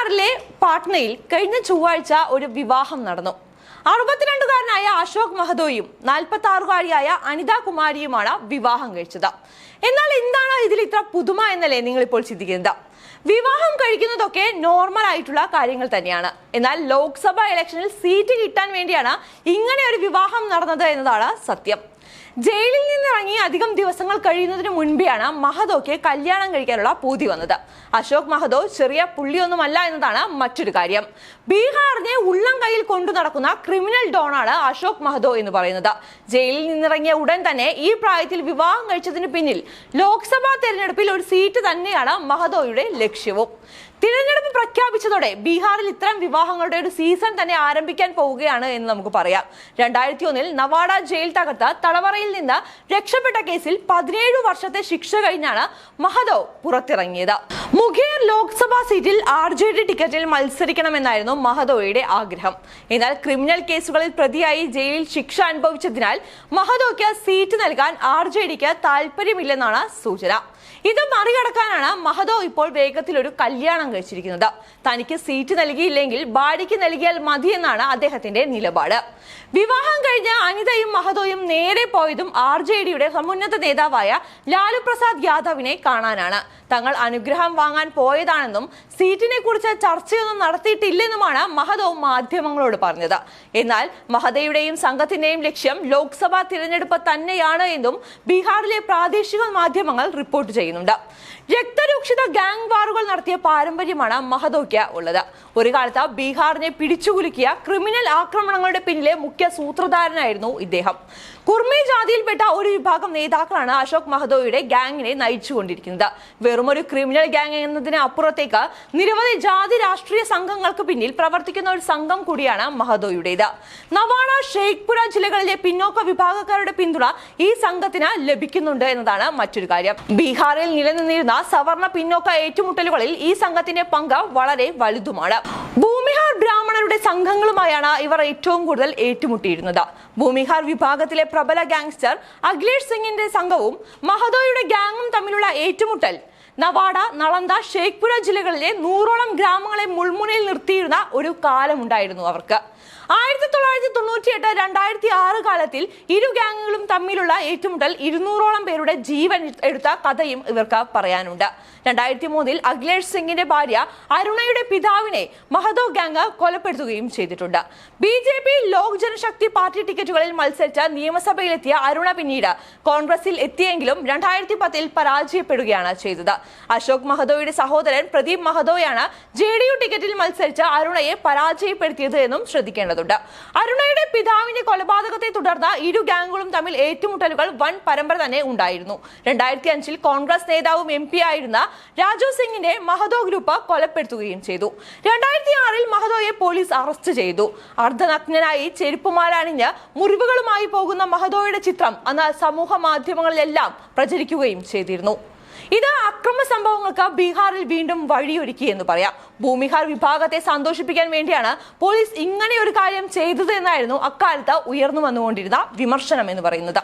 ബീഹാറിലെ പാട്നയിൽ കഴിഞ്ഞ ചൊവ്വാഴ്ച ഒരു വിവാഹം നടന്നു. അറുപത്തിരണ്ടുകാരനായ അശോക് മഹതോയും നാൽപ്പത്തി ആറുകാരിയായ അനിത കുമാരിയുമാണ് വിവാഹം കഴിച്ചത്. എന്നാൽ എന്താണ് ഇതിൽ ഇത്ര പുതുമ എന്നല്ലേ നിങ്ങൾ ഇപ്പോൾ ചിന്തിക്കുന്നത്? വിവാഹം കഴിക്കുന്നതൊക്കെ നോർമൽ ആയിട്ടുള്ള കാര്യങ്ങൾ തന്നെയാണ്. എന്നാൽ ലോക്സഭാ ഇലക്ഷനിൽ സീറ്റ് കിട്ടാൻ വേണ്ടിയാണ് ഇങ്ങനെ ഒരു വിവാഹം നടന്നത് എന്നതാണ് സത്യം. ജയിലിൽ നിന്നിറങ്ങി അധികം ദിവസങ്ങൾ കഴിയുന്നതിന് മുൻപെയാണ് മഹതോക്ക് കല്യാണം കഴിക്കാനുള്ള പൂതി വന്നത്. അശോക് മഹതോ ചെറിയ പുള്ളിയൊന്നുമല്ല എന്നതാണ് മറ്റൊരു കാര്യം. ബീഹാറിനെ ഉള്ളം കയ്യിൽ കൊണ്ടു നടക്കുന്ന ക്രിമിനൽ ഡോണാണ് അശോക് മഹതോ എന്ന് പറയുന്നത്. ജയിലിൽ നിന്നിറങ്ങിയ ഉടൻ തന്നെ ഈ പ്രായത്തിൽ വിവാഹം കഴിച്ചതിന് പിന്നിൽ ലോക്സഭാ തെരഞ്ഞെടുപ്പിൽ ഒരു സീറ്റ് തന്നെയാണ് മഹദോയുടെ ലക്ഷ്യവും. തിരഞ്ഞെടുപ്പ് പ്രഖ്യാപിച്ചതോടെ ബീഹാറിൽ ഇത്തരം വിവാഹങ്ങളുടെ ഒരു സീസൺ തന്നെ ആരംഭിക്കാൻ പോവുകയാണ് എന്ന് നമുക്ക് പറയാം. രണ്ടായിരത്തി ഒന്നിൽ നവാഡ ജയിൽ തകർത്ത തടവറയിൽ നിന്ന് രക്ഷപ്പെട്ട കേസിൽ പതിനേഴ് വർഷത്തെ ശിക്ഷ കഴിഞ്ഞാണ് മഹദോ പുറത്തിറങ്ങിയത്. മുഖേർ ലോക്സഭാ സീറ്റിൽ ആർ ജെ ഡി ടിക്കറ്റിൽ മത്സരിക്കണമെന്നായിരുന്നു മഹദോയുടെ ആഗ്രഹം. എന്നാൽ ക്രിമിനൽ കേസുകളിൽ പ്രതിയായി ജയിലിൽ ശിക്ഷ അനുഭവിച്ചതിനാൽ മഹദോയ്ക്ക് സീറ്റ് നൽകാൻ ആർ ജെ ഡിക്ക് താല്പര്യമില്ലെന്നാണ് സൂചന. ഇത് മറികടക്കാനാണ് മഹദോ ഇപ്പോൾ വേഗത്തിൽ ഒരു കല്യാണം കഴിച്ചിരിക്കുന്നത് തനിക്ക് സീറ്റ് നൽകിയില്ലെങ്കിൽ ഭാര്യയ്ക്ക് നൽകിയാൽ മതിയെന്നാണ് അദ്ദേഹത്തിന്റെ നിലപാട്. വിവാഹം കഴിഞ്ഞ അനിതയും മഹതോയും നേരെ പോയതും ആർ ജെ ഡിയുടെ സമുന്നത നേതാവായ ലാലു പ്രസാദ് യാദവിനെ കാണാനാണ്. തങ്ങൾ അനുഗ്രഹം വാങ്ങാൻ പോയതാണെന്നും സീറ്റിനെ കുറിച്ച് ചർച്ചയൊന്നും നടത്തിയിട്ടില്ലെന്നുമാണ് മഹതോ മാധ്യമങ്ങളോട് പറഞ്ഞത്. എന്നാൽ മഹതയുടെയും സംഘത്തിന്റെയും ലക്ഷ്യം ലോക്സഭാ തിരഞ്ഞെടുപ്പ് തന്നെയാണ് എന്നും ബീഹാറിലെ പ്രാദേശിക മാധ്യമങ്ങൾ റിപ്പോർട്ട് ചെയ്യുന്നുണ്ട്. രക്തരൂക്ഷിത ഗാങ് വാറുകൾ നടത്തിയ പാരമ്പര്യമാണ് മഹതോയ്ക്ക് ഉള്ളത്. ഒരു കാലത്ത് ബീഹാറിനെ പിടിച്ചുകുലുക്കിയ ക്രിമിനൽ ആക്രമണങ്ങളുടെ പിന്നിലെ മുഖ്യ സൂത്രധാരനായിരുന്നു ഇദ്ദേഹം. കുർമി ജാതിയിൽപ്പെട്ട ഒരു വിഭാഗം നേതാക്കളാണ് അശോക് മഹതോയുടെ ഗാങ്ങിനെ നയിച്ചുകൊണ്ടിരിക്കുന്നത്. വെറുമൊരു ക്രിമിനൽ ഗാങ് എന്നതിന് അപ്പുറത്തേക്ക് നിരവധി ജാതി രാഷ്ട്രീയ സംഘങ്ങൾക്ക് പിന്നിൽ പ്രവർത്തിക്കുന്ന ഒരു സംഘം കൂടിയാണ് മഹദോയുടേത് നവാണ ഷെയ്ഖ്പുര ജില്ലകളിലെ പിന്നോക്ക വിഭാഗക്കാരുടെ പിന്തുണ ഈ സംഘത്തിന് ലഭിക്കുന്നുണ്ട് എന്നതാണ് മറ്റൊരു കാര്യം. ബീഹാറിൽ നിലനിന്നിരുന്ന സവർണ പിന്നോക്ക ഏറ്റുമുട്ടലുകളിൽ ഈ സംഘത്തിന്റെ പങ്ക് വളരെ വലുതുമാണ്. ഭൂമിഹാർ ബ്രാഹ്മണരുടെ സംഘങ്ങളുമായാണ് ഇവർ ഏറ്റവും കൂടുതൽ ഏറ്റുമുട്ടിയിരുന്നത്. ഭൂമിഹാർ വിഭാഗത്തിലെ പ്രബല ഗാങ്സ്റ്റർ അഖിലേഷ് സിംഗിന്റെ സംഘവും മഹദോയുടെ ഗാങ്ങും തമ്മിലുള്ള ഏറ്റുമുട്ടൽ നവാഡ നളന്ത ഷേഖ്പുര ജില്ലകളിലെ നൂറോളം ഗ്രാമങ്ങളെ മുൾമുനയിൽ നിർത്തിയിരുന്ന ഒരു കാലമുണ്ടായിരുന്നു അവർക്ക്. ആയിരത്തി തൊള്ളായിരത്തി തൊണ്ണൂറ്റി എട്ട് രണ്ടായിരത്തി ആറ് കാലത്തിൽ ഇരു ഗ്യാങ്ങുകളും തമ്മിലുള്ള ഏറ്റുമുട്ടൽ ഇരുന്നൂറോളം പേരുടെ ജീവൻ എടുത്ത കഥയും ഇവർക്ക് പറയാനുണ്ട്. രണ്ടായിരത്തി മൂന്നിൽ അഖിലേഷ് സിംഗിന്റെ ഭാര്യ അരുണയുടെ പിതാവിനെ മഹദോ ഗാങ് കൊലപ്പെടുത്തുകയും ചെയ്തിട്ടുണ്ട്. B J P Lok Janshakti party ടിക്കറ്റുകളിൽ മത്സരിച്ച നിയമസഭയിലെത്തിയ അരുണ പിന്നീട് കോൺഗ്രസിൽ എത്തിയെങ്കിലും രണ്ടായിരത്തി പത്തിൽ പരാജയപ്പെടുകയാണ് ചെയ്തത്. അശോക് മഹതോയുടെ സഹോദരൻ പ്രദീപ് മഹതോയാണ് ജെ ഡി യു ടിക്കറ്റിൽ മത്സരിച്ച അരുണയെ പരാജയപ്പെടുത്തിയത് എന്നും ശ്രദ്ധിക്കേണ്ടതുണ്ട്. അരുണയുടെ പിതാവിന്റെ കൊലപാതകത്തെ തുടർന്ന് ഇരു ഗ്യാങ്ങുകളും തമ്മിൽ ഏറ്റുമുട്ടലുകൾ വൻ പരമ്പര തന്നെ ഉണ്ടായിരുന്നു. രണ്ടായിരത്തി അഞ്ചിൽ കോൺഗ്രസ് നേതാവും എം പി ആയിരുന്ന രാജു സിംഗിനെ മഹതോ ഗ്രൂപ്പ് കൊലപ്പെടുത്തുകയും ചെയ്തു. രണ്ടായിരത്തി ആറിൽ മഹതോയെ പോലീസ് അറസ്റ്റ് ചെയ്തു. അർദ്ധനഗ്നനായി ചെരുപ്പുമാലണിഞ്ഞ് മുറിവുകളുമായി പോകുന്ന മഹതോയുടെ ചിത്രം അന്ന് സമൂഹ മാധ്യമങ്ങളിലെല്ലാം പ്രചരിക്കുകയും ചെയ്തിരുന്നു. ഇത് അക്രമ സംഭവങ്ങൾക്ക് ബീഹാറിൽ വീണ്ടും വഴിയൊരുക്കി എന്ന് പറയാം. ഭൂമിഹാർ വിഭാഗത്തെ സന്തോഷിപ്പിക്കാൻ വേണ്ടിയാണ് പോലീസ് ഇങ്ങനെ ഒരു കാര്യം ചെയ്തത് എന്നായിരുന്നു അക്കാലത്ത് ഉയർന്നു വന്നുകൊണ്ടിരുന്ന വിമർശനം എന്ന് പറയുന്നത്.